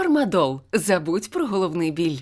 Фармадол. Забудь про головний біль.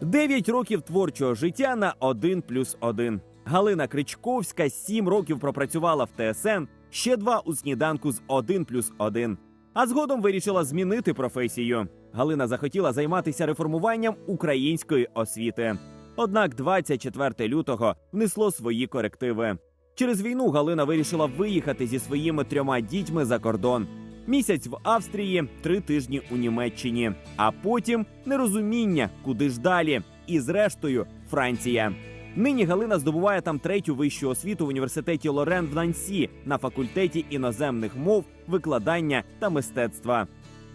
Дев'ять років творчого життя на 1 плюс 1. Галина Кричковська сім років пропрацювала в ТСН, ще два у сніданку з 1 плюс 1. А згодом вирішила змінити професію. Галина захотіла займатися реформуванням української освіти. Однак 24 лютого внесло свої корективи. Через війну Галина вирішила виїхати зі своїми трьома дітьми за кордон. Місяць в Австрії, три тижні у Німеччині, а потім нерозуміння, куди ж далі. І зрештою, Франція. Нині Галина здобуває там третю вищу освіту в університеті Лорен в Нансі на факультеті іноземних мов, викладання та мистецтва.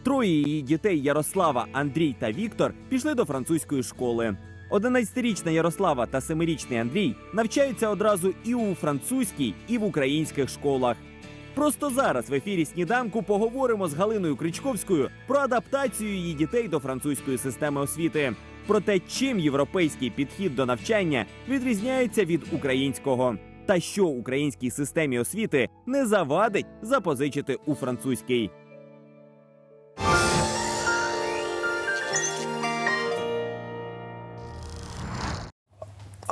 Троє її дітей Ярослава, Андрій та Віктор пішли до французької школи. 11-річна Ярослава та 7-річний Андрій навчаються одразу і у французькій, і в українських школах. Просто зараз в ефірі сніданку поговоримо з Галиною Кричковською про адаптацію її дітей до французької системи освіти, про те, чим європейський підхід до навчання відрізняється від українського, та що українській системі освіти не завадить запозичити у французькій.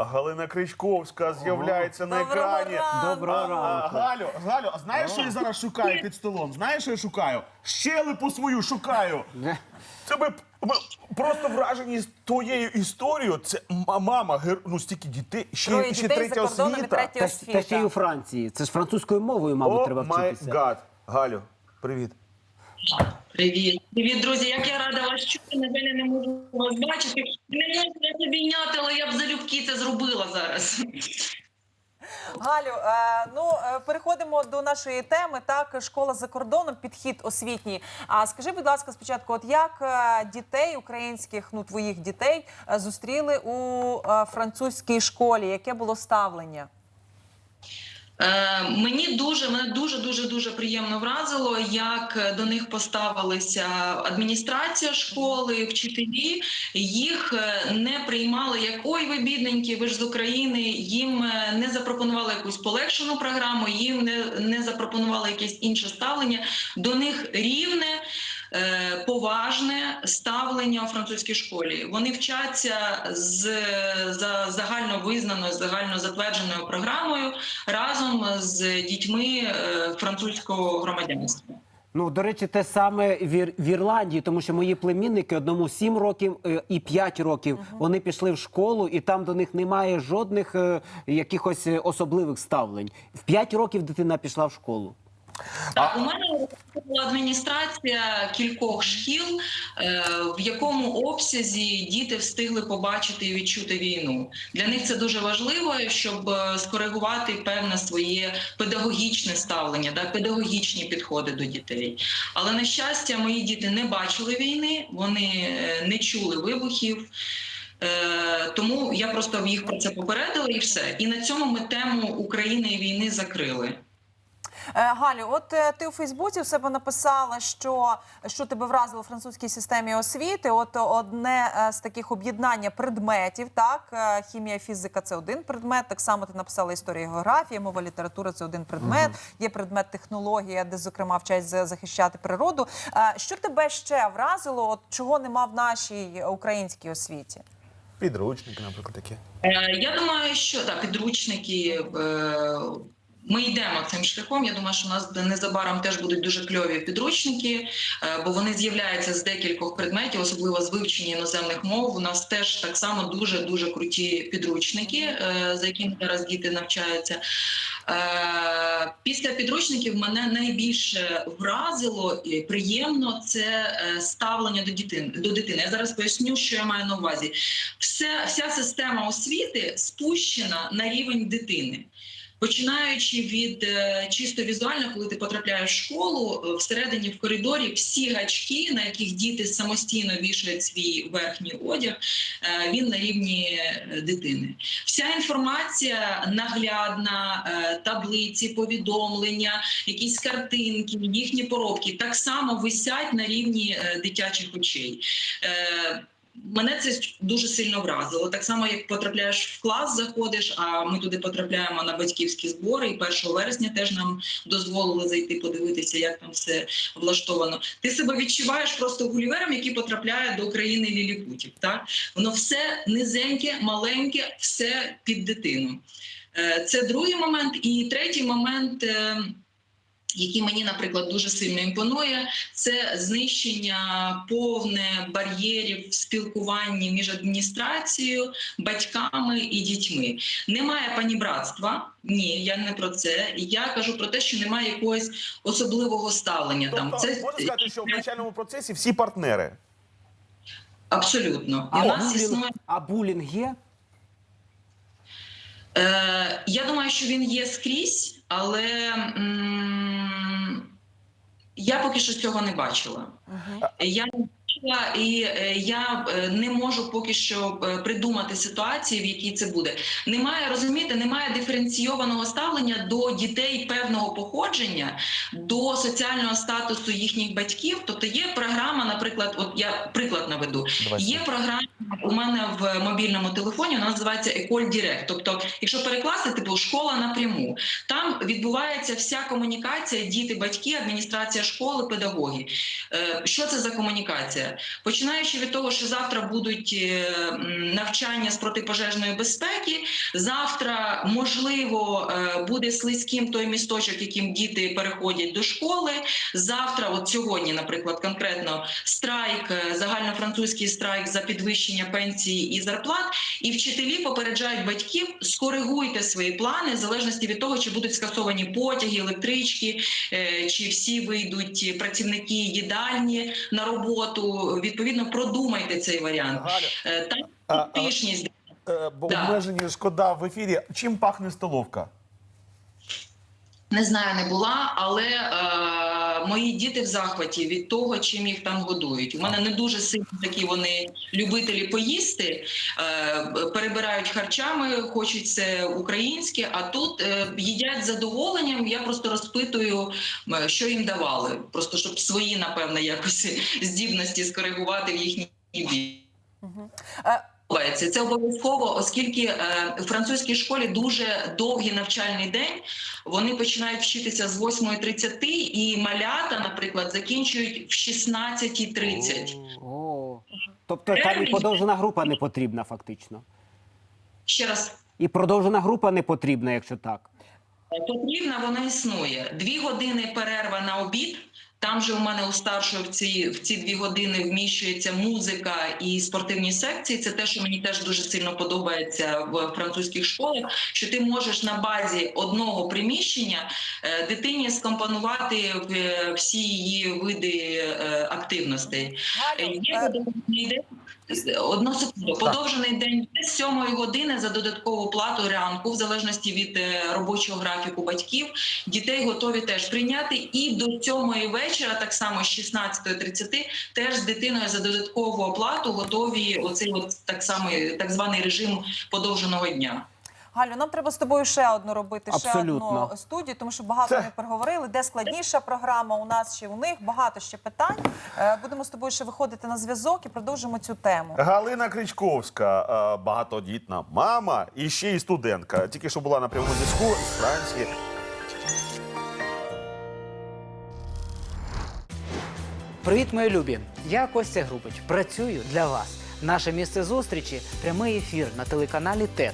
Галина Кричковська з'являється на Доброго екрані. ранку. Доброго А, а, ранку. Галю, Галю, а знаєш, що я зараз шукаю під столом? Знаєш, що я шукаю? Щелепу свою шукаю. Це ми ми просто вражені з твоєю історією. Це мама, гер- ну стільки дітей, ще, Троє ще дітей за третя кордоном і освіта. третя Та, та ще й у Франції. Це ж французькою мовою, мабуть, О треба май вчитися. гад. Галю, привіт. Привіт, привіт, друзі. Як я рада вас чути, на жаль, я не можу вас бачити. Не можу вас обійняти, але я зробила зараз. Галю, е, ну е, переходимо до нашої теми. Так, школа за кордоном, підхід освітній. А скажи, будь ласка, спочатку, от як е, дітей українських, ну твоїх дітей, зустріли у французькій школі? Яке було ставлення? Е, мені дуже мене дуже дуже дуже приємно вразило, як до них поставилися адміністрація школи, вчителі. Їх е, не приймали як ой, ви бідненькі, ви ж з України. Їм е, не запропонували якусь полегшену програму, їм не, не запропонували якесь інше ставлення. До них рівне. Е, Поважне ставлення у французькій школі. Вони вчаться з за загально визнаною, загально затвердженою програмою разом з дітьми е, французького громадянства. Ну, до речі, те саме в, Ірландії, тому що мої племінники одному 7 років е, і 5 років вони пішли в школу, і там до них немає жодних якихось особливих ставлень. В 5 років дитина пішла в школу. Так, у мене була адміністрація кількох шкіл, е, в якому обсязі діти встигли побачити і відчути війну. Для них це дуже важливо, щоб е, скоригувати певне своє педагогічне ставлення, да, педагогічні підходи до дітей. Але на щастя, мої діти не бачили війни, вони е, не чули вибухів. Е, тому я просто їх про це попередила і все. І на цьому ми тему України і війни закрили. Е, Галю, от е, ти у Фейсбуці в себе написала, що, що тебе вразило в французькій системі освіти. От одне е, з таких об'єднання предметів, так, хімія, фізика це один предмет. Так само ти написала історія, географія, мова, література це один предмет. Є предмет технологія, де, зокрема, вчать захищати природу. Що тебе ще вразило, от чого нема в нашій українській освіті? Підручники, наприклад, такі. Я думаю, що так, підручники. Ми йдемо цим шляхом. Я думаю, що у нас незабаром теж будуть дуже кльові підручники, е, бо вони з'являються з декількох предметів, особливо з вивчення іноземних мов. У нас теж так само дуже дуже круті підручники, е, за якими зараз діти навчаються. Е, Після підручників мене найбільше вразило і приємно це ставлення до дитини. До дитини. Я зараз поясню, що я маю на увазі. Все, вся система освіти спущена на рівень дитини. Починаючи від е, чисто візуально, коли ти потрапляєш в школу, е, всередині в коридорі всі гачки, на яких діти самостійно вішають свій верхній одяг, е, він на рівні дитини. Вся інформація наглядна, таблиці, повідомлення, якісь картинки, їхні поробки так само висять на рівні дитячих очей. Е, Мене це дуже сильно вразило. Так само, як потрапляєш в клас, заходиш, а ми туди потрапляємо на батьківські збори. І 1 вересня теж нам дозволили зайти подивитися, як там все влаштовано. Ти себе відчуваєш просто гулівером, який потрапляє до країни ліліпутів. Так воно все низеньке, маленьке, все під дитину. Е, Це другий момент. І третій момент. Який мені, наприклад, дуже сильно імпонує, це знищення повне бар'єрів в спілкуванні між адміністрацією, батьками і дітьми. Немає панібратства. Ні, я не про це. Я кажу про те, що немає якогось особливого ставлення. Тобто, там це можна сказати, що в навчальному процесі всі партнери. абсолютно. А у нас булінг, існує. а булінг є? Е, я думаю, що він є скрізь, але м, я поки що цього не бачила. Я бачила, і е, я е, не можу поки що е, придумати ситуації, в якій це буде. Немає розумієте, немає диференційованого ставлення до дітей певного походження, до соціального статусу їхніх батьків. Тобто є програма, наприклад, от я приклад наведу. Є програма у мене в мобільному телефоні, вона називається Еколь Дірект. Тобто, якщо перекласти, типу школа напряму, там відбувається вся комунікація, діти, батьки, адміністрація школи, педагоги. Е, Що це за комунікація? Починаючи від того, що завтра будуть е, навчання з протипожежної безпеки, завтра можливо е, буде слизьким той місточок, яким діти переходять до школи. Завтра, от сьогодні, наприклад, конкретно страйк, загальнофранцузький страйк за підвищення пенсії і зарплат. І вчителі попереджають батьків, скоригуйте свої плани в залежності від того, чи будуть скасовані потяги, електрички, е, чи всі вийдуть працівники їдальні на роботу. Відповідно, продумайте цей варіант. Е, Там тишність. е, бо обмежені шкода в ефірі. Чим пахне столовка? Не знаю, не була, але е, мої діти в захваті від того, чим їх там годують. У мене не дуже сильно такі вони любителі поїсти, е, перебирають харчами, хочуть все українське. А тут е, їдять з задоволенням. Я просто розпитую, що їм давали, просто щоб свої, напевно, якось здібності скоригувати в їхній бік. Це обов'язково, оскільки е, в французькій школі дуже довгий навчальний день. Вони починають вчитися з 8.30 і малята, наприклад, закінчують в 16.30. О. Тобто там і подовжена група не потрібна, фактично. Ще раз І продовжена група не потрібна, якщо так. потрібна, вона існує. Дві години перерва на обід. Там же у мене у старшої в ці в ці дві години вміщується музика і спортивні секції. Це те, що мені теж дуже сильно подобається в французьких школах. Що ти можеш на базі одного приміщення е, дитині скомпонувати е, всі її види е, активностей. Галю, Є. Одну секунду. Подовжений день з 7 години за додаткову плату ранку, в залежності від е, робочого графіку батьків. Дітей готові теж прийняти. І до 7 вечора, так само з 16.30, теж з дитиною за додаткову оплату готові оцей от так само так званий режим подовженого дня. Галю, нам треба з тобою ще одну робити, ще одну студію, тому що багато Це- ми переговорили. Де складніша програма у нас чи у них багато ще питань. Е, Будемо з тобою ще виходити на зв'язок і продовжимо цю тему. Галина Кричковська, е, багатодітна мама і ще й студентка. Тільки що була на прямому зв'язку з Франції. Привіт, мої любі! Я Костя Грубич. Працюю для вас. Наше місце зустрічі прямий ефір на телеканалі ТЕТ